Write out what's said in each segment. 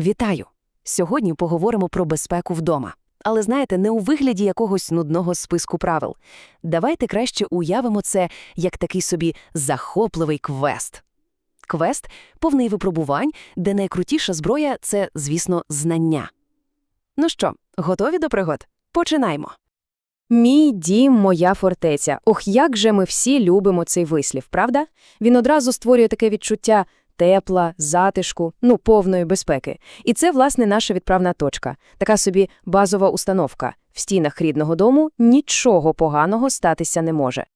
Вітаю! Сьогодні поговоримо про безпеку вдома. Але знаєте, не у вигляді якогось нудного списку правил. Давайте краще уявимо це як такий собі захопливий квест. Квест повний випробувань, де найкрутіша зброя це, звісно, знання. Ну що, готові до пригод? Починаємо. Мій дім, моя фортеця. Ох, як же ми всі любимо цей вислів, правда? Він одразу створює таке відчуття тепла, затишку, ну, повної безпеки. І це, власне, наша відправна точка, така собі базова установка. В стінах рідного дому нічого поганого статися не може.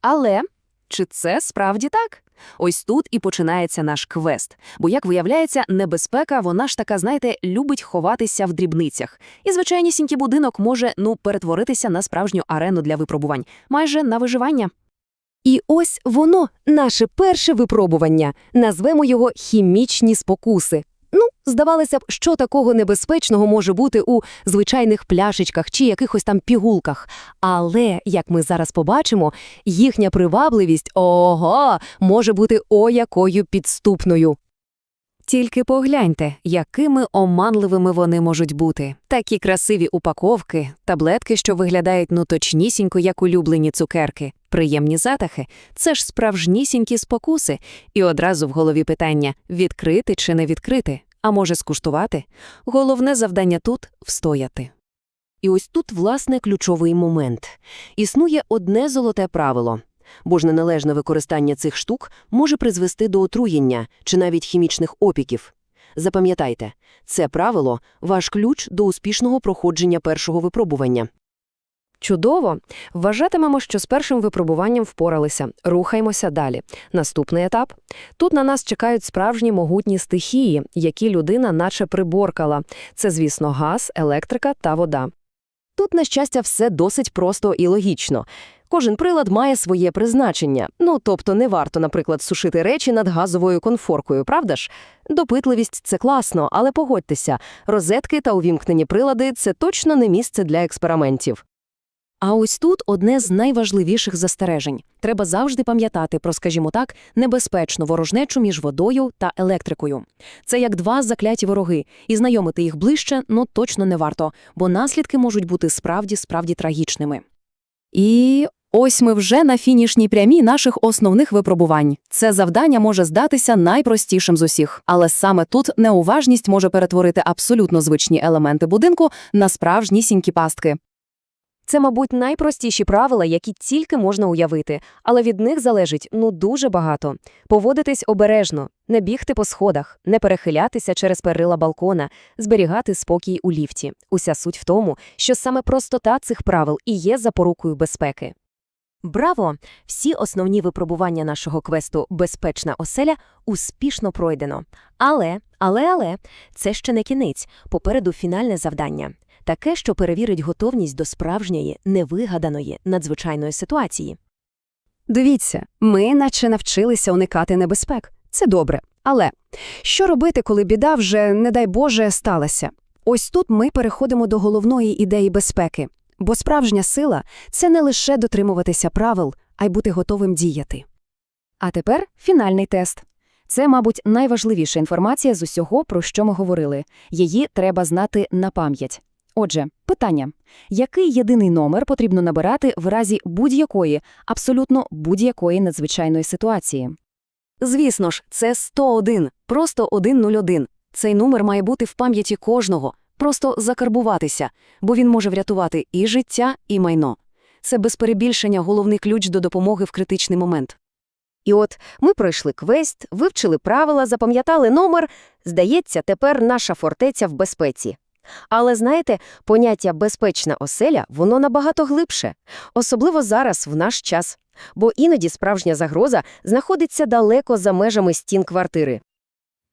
Але чи це справді так? Ось тут і починається наш квест. Бо, як виявляється, небезпека, вона ж така, знаєте, любить ховатися в дрібницях. І звичайнісінький будинок може, ну, перетворитися на справжню арену для випробувань, майже на виживання. І ось воно, наше перше випробування. Назвемо його хімічні спокуси. Ну, здавалося б, що такого небезпечного може бути у звичайних пляшечках чи якихось там пігулках. Але, як ми зараз побачимо, їхня привабливість ого, може бути о якою підступною. Тільки погляньте, якими оманливими вони можуть бути. Такі красиві упаковки, таблетки, що виглядають ну точнісінько, як улюблені цукерки, приємні затахи – це ж справжнісінькі спокуси. І одразу в голові питання – відкрити чи не відкрити, а може скуштувати? Головне завдання тут – встояти. І ось тут, власне, ключовий момент. Існує одне золоте правило – бо ж неналежне використання цих штук може призвести до отруєння чи навіть хімічних опіків. Запам'ятайте, це правило – ваш ключ до успішного проходження першого випробування. Чудово! Вважатимемо, що з першим випробуванням впоралися. Рухаємося далі. Наступний етап. Тут на нас чекають справжні могутні стихії, які людина наче приборкала. Це, звісно, газ, електрика та вода. Тут, на щастя, все досить просто і логічно. Кожен прилад має своє призначення. Ну, тобто не варто, наприклад, сушити речі над газовою конфоркою, правда ж? Допитливість – це класно, але погодьтеся, розетки та увімкнені прилади – це точно не місце для експериментів. А ось тут одне з найважливіших застережень. Треба завжди пам'ятати про, скажімо так, небезпечну ворожнечу між водою та електрикою. Це як два закляті вороги, і знайомити їх ближче, ну точно не варто, бо наслідки можуть бути справді-справді трагічними. І ось ми вже на фінішній прямій наших основних випробувань. Це завдання може здатися найпростішим з усіх, але саме тут неуважність може перетворити абсолютно звичні елементи будинку на справжнісінькі пастки. Це, мабуть, найпростіші правила, які тільки можна уявити, але від них залежить ну дуже багато. Поводитись обережно, не бігти по сходах, не перехилятися через перила балкона, зберігати спокій у ліфті. Уся суть в тому, що саме простота цих правил і є запорукою безпеки. Браво! Всі основні випробування нашого квесту Безпечна оселя успішно пройдено. Але, але, але, це ще не кінець, попереду фінальне завдання. Таке, що перевірить готовність до справжньої, невигаданої, надзвичайної ситуації. Дивіться, ми наче навчилися уникати небезпек. Це добре. Але що робити, коли біда вже, не дай Боже, сталася? Ось тут ми переходимо до головної ідеї безпеки. Бо справжня сила – це не лише дотримуватися правил, а й бути готовим діяти. А тепер фінальний тест. Це, мабуть, найважливіша інформація з усього, про що ми говорили. Її треба знати на пам'ять. Отже, питання: який єдиний номер потрібно набирати в разі будь-якої, абсолютно будь-якої надзвичайної ситуації? Звісно ж, це 101, просто 101. Цей номер має бути в пам'яті кожного, просто закарбуватися, бо він може врятувати і життя, і майно. Це без перебільшення головний ключ до допомоги в критичний момент. І от ми пройшли квест, вивчили правила, запам'ятали номер. Здається, тепер наша фортеця в безпеці. Але знаєте, поняття безпечна оселя воно набагато глибше, особливо зараз, в наш час. Бо іноді справжня загроза знаходиться далеко за межами стін квартири.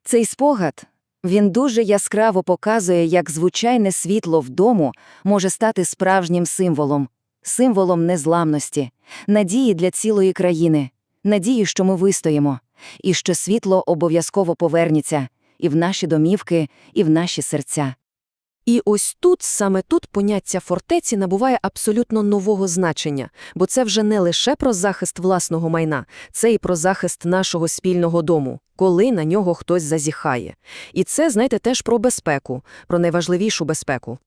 Цей спогад він дуже яскраво показує, як звичайне світло вдому може стати справжнім символом, символом незламності, надії для цілої країни, надії, що ми вистоїмо, і що світло обов'язково повернеться і в наші домівки, і в наші серця. І ось тут, саме тут, поняття фортеці набуває абсолютно нового значення, бо це вже не лише про захист власного майна, це і про захист нашого спільного дому. коли на нього хтось зазіхає. І це, знаєте, теж про безпеку, про найважливішу безпеку.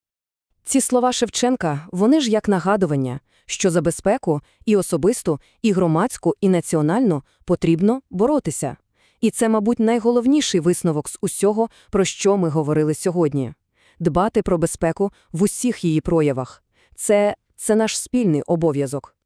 Ці слова Шевченка, вони ж як нагадування, що за безпеку і особисту, і громадську, і національну потрібно боротися. І це, мабуть, найголовніший висновок з усього, про що ми говорили сьогодні. Дбати про безпеку в усіх її проявах. Це, це наш спільний обов'язок.